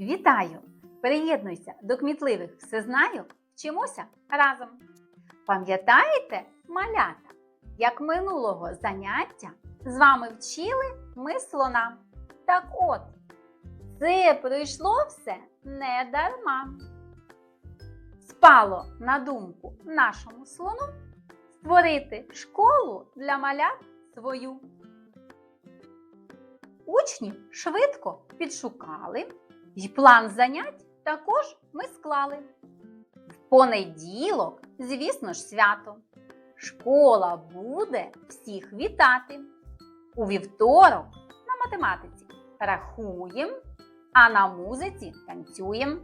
Вітаю! Приєднуйся до кмітливих всезнайок, вчимося разом. Пам'ятаєте, малята, як минулого заняття з вами вчили ми слона? Так от, це пройшло все не дарма. Спало на думку нашому слону створити школу для малят свою. Учнів швидко підшукали, і план занять також ми склали. В понеділок, звісно ж, свято. Школа буде всіх вітати. У вівторок на математиці рахуємо, а на музиці танцюємо.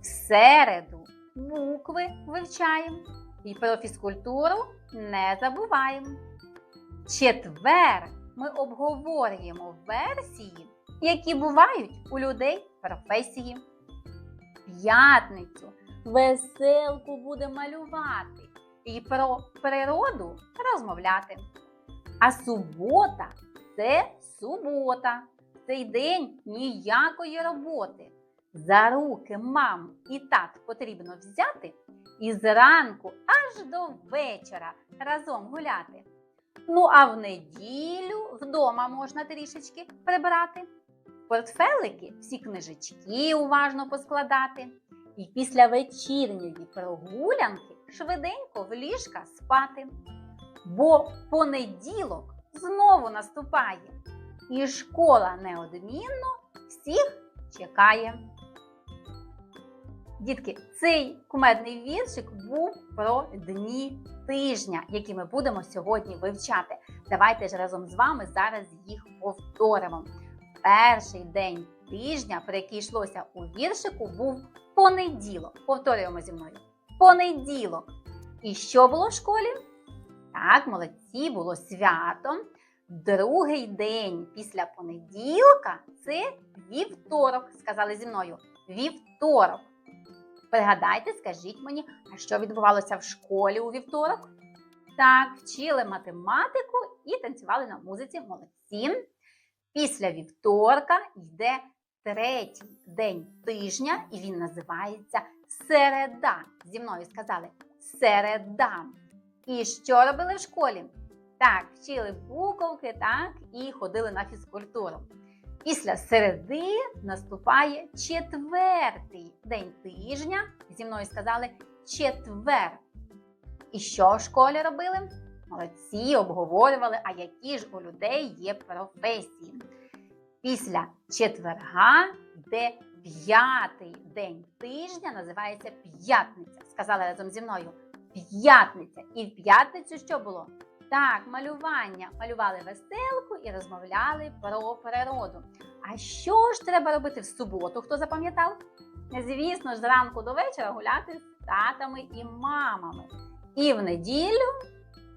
В середу букви вивчаємо і про фізкультуру не забуваємо. Четвер ми обговорюємо версії, які бувають у людей професії. П'ятницю веселку буде малювати і про природу розмовляти. А субота це субота. В цей день ніякої роботи. За руки мам і тат потрібно взяти і зранку аж до вечора разом гуляти. Ну, а в неділю вдома можна трішечки прибрати. Портфелики всі книжечки уважно поскладати. І після вечірньої прогулянки швиденько в ліжка спати. Бо понеділок знову наступає, і школа неодмінно всіх чекає. Дітки, цей кумедний віршик був про дні тижня, які ми будемо сьогодні вивчати. Давайте ж разом з вами зараз їх повторимо. Перший день тижня, про який йшлося у віршику, був понеділок. Повторюємо зі мною. Понеділок. І що було в школі? Так, молодці, було свято. Другий день після понеділка це вівторок. Сказали зі мною. Вівторок. Пригадайте, скажіть мені, а що відбувалося в школі у вівторок? Так, вчили математику і танцювали на музиці. Молодці. Після вівторка йде третій день тижня, і він називається середа. Зі мною сказали середа. І що робили в школі? Так, вчили буковки, так, і ходили на фізкультуру. Після середи наступає четвертий день тижня. Зі мною сказали четвер. І що в школі робили? Молодці, обговорювали, а які ж у людей є професії. Після четверга йде п'ятий день тижня, називається п'ятниця. Сказали разом зі мною п'ятниця. І в п'ятницю що було? Так, малювання. Малювали веселку і розмовляли про природу. А що ж треба робити в суботу? Хто запам'ятав? Звісно ж, зранку до вечора гуляти з татами і мамами. І в неділю,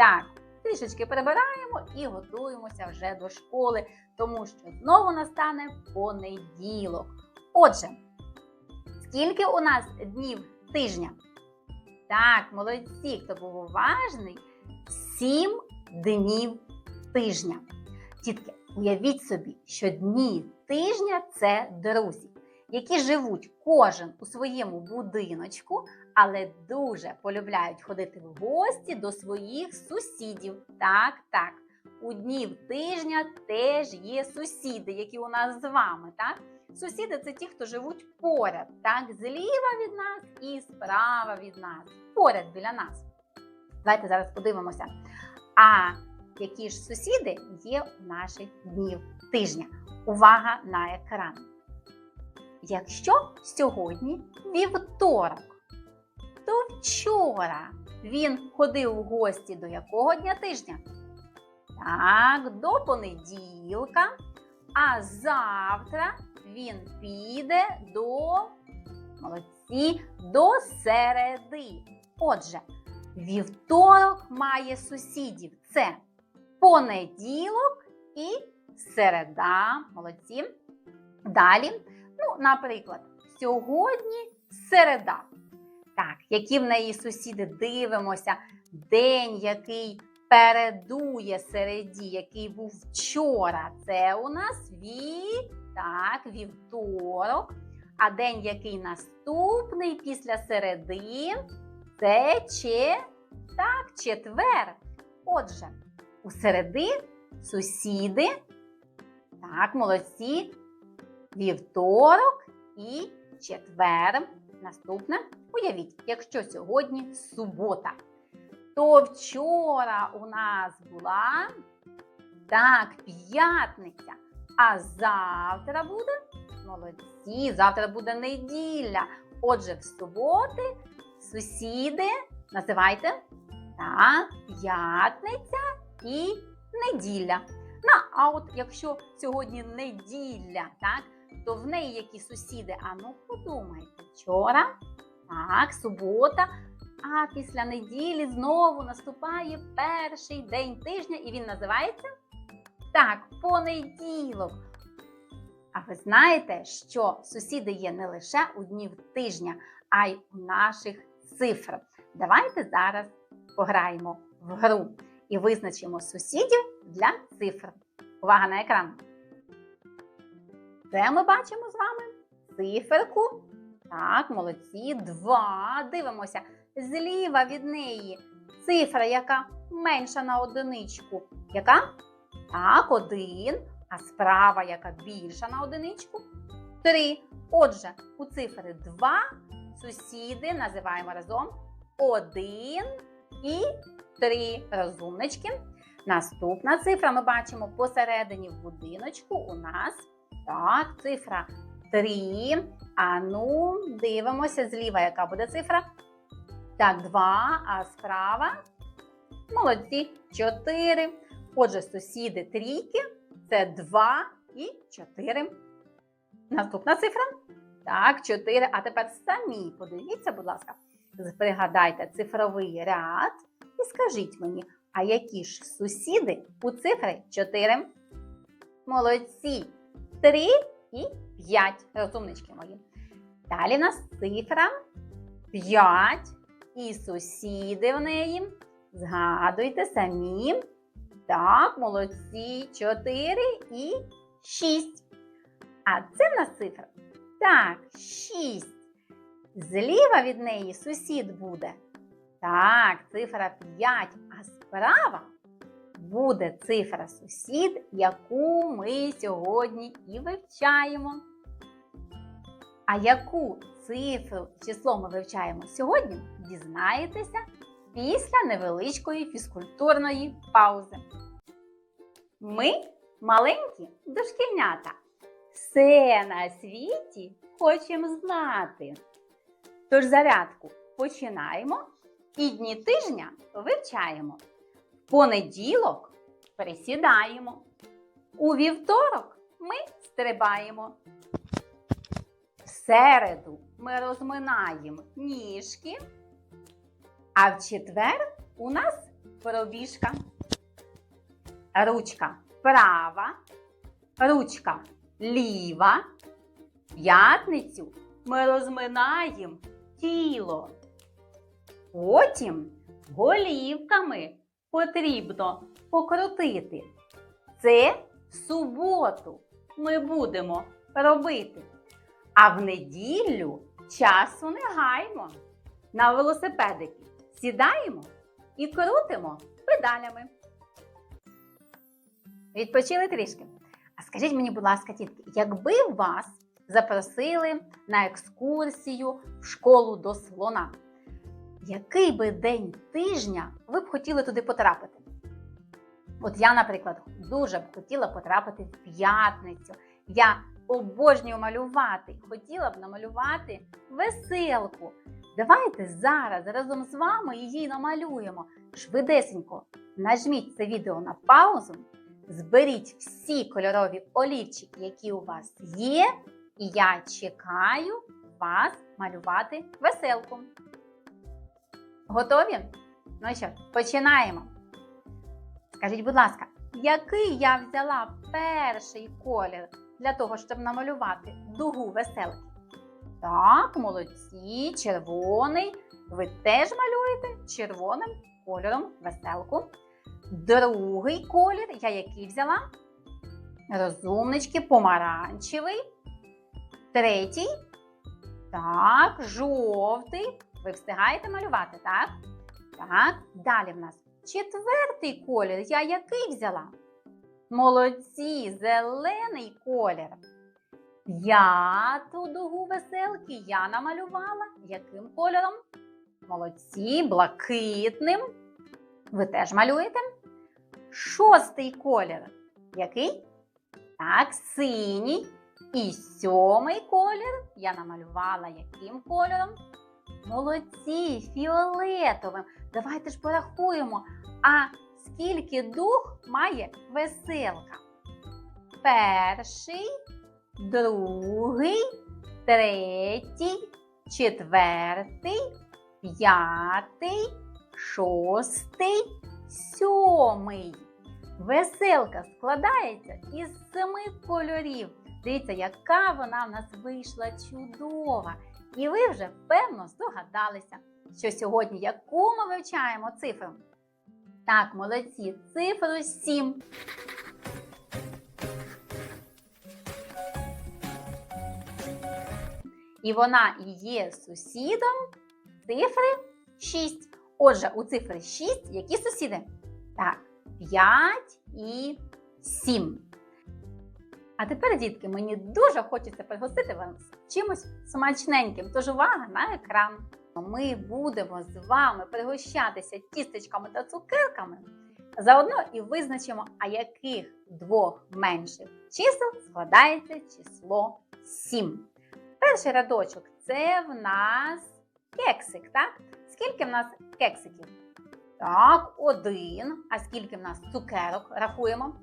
так, трішечки прибираємо і готуємося вже до школи, тому що знову настане понеділок. Отже, скільки у нас днів тижня? Так, молодці, хто був уважний, сім днів тижня. Дітки, уявіть собі, що дні тижня це друзі, які живуть кожен у своєму будиночку, але дуже полюбляють ходити в гості до своїх сусідів. Так, так. У днів тижня теж є сусіди, які у нас з вами, так? Сусіди це ті, хто живуть поряд, так, зліва від нас і справа від нас, поряд біля нас. Давайте зараз подивимося. А які ж сусіди є у наших днів тижня? Увага на екран. Якщо сьогодні вівторок, то вчора він ходив в гості до якого дня тижня? Так, до понеділка. А завтра він піде до молодці, до середи. Отже, вівторок має сусідів. Це понеділок і середа. Молодці. Далі, ну, наприклад, сьогодні середа. Так, які в неї сусіди дивимося, день, який передує середі, який був вчора. Це у нас ві, так, вівторок. А день, який наступний після середи, це че... так, четвер. Отже, у середи сусіди, так, молодці, вівторок і четвер. Наступне, уявіть, якщо сьогодні субота, то вчора у нас була так, п'ятниця. А завтра буде молодці, завтра буде неділя. Отже, в суботи сусіди називайте так, п'ятниця і неділя. Ну, а от якщо сьогодні неділя, так, то в неї які сусіди? А ну подумайте, вчора, так, субота, а після неділі знову наступає перший день тижня, і він називається так, понеділок. А ви знаєте, що сусіди є не лише у днів тижня, а й у наших цифр. Давайте зараз пограємо в гру і визначимо сусідів для цифр. Увага на екран! Це ми бачимо з вами циферку. Так, молодці, два. Дивимося. Зліва від неї цифра, яка менша на одиничку. Яка? Так, один. А справа, яка більша на одиничку? Три. Отже, у цифри два сусіди називаємо разом один і три розумнички. Наступна цифра ми бачимо посередині в будиночку у нас так, цифра 3. А ну, дивимося зліва, яка буде цифра. Так, 2, а справа. Молодці, 4. Отже, сусіди трійки це 2 і 4. Наступна цифра. Так, 4. А тепер самі подивіться, будь ласка, пригадайте цифровий ряд і скажіть мені, а які ж сусіди у цифри 4? Молодці. 3 і 5. Розумнички мої. Далі у нас цифра 5 і сусіди в неї. Згадуйте самі. Так, молодці. 4 і 6. А це в нас цифра. Так, 6. Зліва від неї сусід буде. Так, цифра 5. А справа буде цифра сусід, яку ми сьогодні і вивчаємо. А яку цифру число ми вивчаємо сьогодні, дізнаєтеся після невеличкої фізкультурної паузи. Ми маленькі дошкільнята. Все на світі хочемо знати. Тож зарядку починаємо і дні тижня вивчаємо. Понеділок присідаємо. У вівторок ми стрибаємо. В середу ми розминаємо ніжки. А в четвер у нас пробіжка. Ручка права, ручка ліва. П'ятницю ми розминаємо тіло. Потім голівками потрібно покрутити. Це в суботу ми будемо робити. А в неділю часу не гаймо. На велосипедики сідаємо і крутимо педалями. Відпочили трішки. А скажіть мені, будь ласка, тітки, якби вас запросили на екскурсію в школу до слона, який би день тижня ви б хотіли туди потрапити? От я, наприклад, дуже б хотіла потрапити в п'ятницю. Я обожнюю малювати. Хотіла б намалювати веселку. Давайте зараз разом з вами її намалюємо. Швидесенько нажміть це відео на паузу, зберіть всі кольорові олівчики, які у вас є, і я чекаю вас малювати веселку. Готові? Ну що, починаємо. Скажіть, будь ласка, який я взяла перший колір для того, щоб намалювати дугу веселки? Так, молодці, червоний. Ви теж малюєте червоним кольором веселку. Другий колір, я який взяла? Розумнички, помаранчевий. Третій Так, жовтий. Ви встигаєте малювати, так? Так, далі в нас четвертий колір. Я який взяла? Молодці, зелений колір. П'яту дугу веселки я намалювала. Яким кольором? Молодці, блакитним. Ви теж малюєте? Шостий колір. Який? Так, синій. І сьомий колір я намалювала яким кольором? Молодці, фіолетовим. Давайте ж порахуємо. А скільки дух має веселка? Перший, другий, третій, четвертий, п'ятий, шостий, сьомий. Веселка складається із семи кольорів. Дивіться, яка вона в нас вийшла чудова. І ви вже певно здогадалися, що сьогодні яку ми вивчаємо цифру. Так, молодці, цифру 7. І вона є сусідом цифри 6. Отже, у цифри 6 які сусіди? Так, 5 і 7. А тепер, дітки, мені дуже хочеться пригостити вас чимось смачненьким. Тож увага на екран. Ми будемо з вами пригощатися тістечками та цукерками. Заодно і визначимо, а яких двох менших чисел складається число 7. Перший рядочок це в нас кексик, так? Скільки в нас кексиків? Так, один. А скільки в нас цукерок? Рахуємо.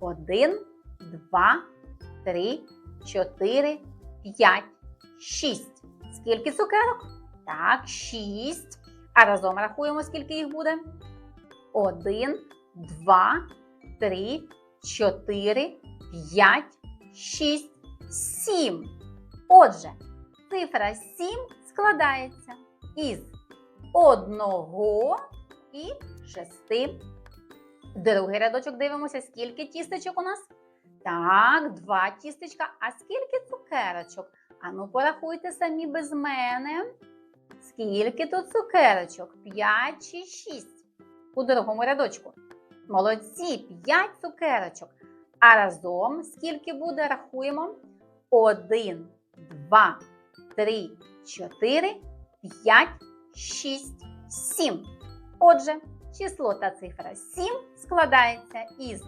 Один, два, три, чотири, п'ять, шість. Скільки цукерок? Так, шість. А разом рахуємо, скільки їх буде. Один, два, три, чотири, п'ять, шість, сім. Отже, цифра 7 складається із одного і шести. Другий рядочок дивимося, скільки тістечок у нас. Так, два тістечка. А скільки цукерочок? Ану, порахуйте самі без мене. Скільки тут цукерочок? П'ять чи шість? У другому рядочку. Молодці, п'ять цукерочок. А разом скільки буде, рахуємо. Один, два, три, чотири, п'ять, шість, сім. Отже, число та цифра 7 складається із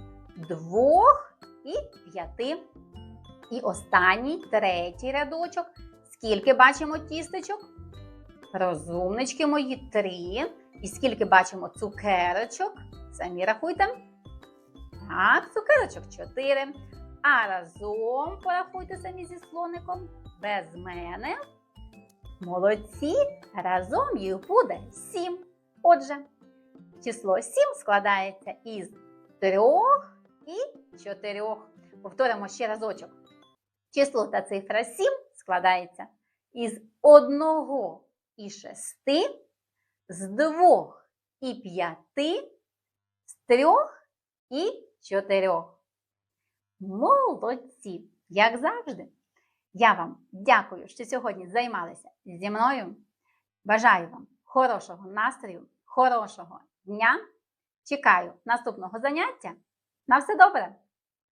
двох і п'яти. І останній третій рядочок. Скільки бачимо тістечок? Розумнички мої три. І скільки бачимо цукерочок? Самі рахуйте. Так, цукерочок 4. А разом порахуйте самі зі слоником. Без мене. Молодці. Разом їх буде 7. Отже, число 7 складається із 3 і 4. Повторимо ще разочок. Число та цифра 7 складається із 1 і 6, з 2 і 5, з 3 і 4. Молодці! Як завжди! Я вам дякую, що сьогодні займалися зі мною. Бажаю вам хорошого настрою, хорошого дня. Чекаю наступного заняття. На все добре!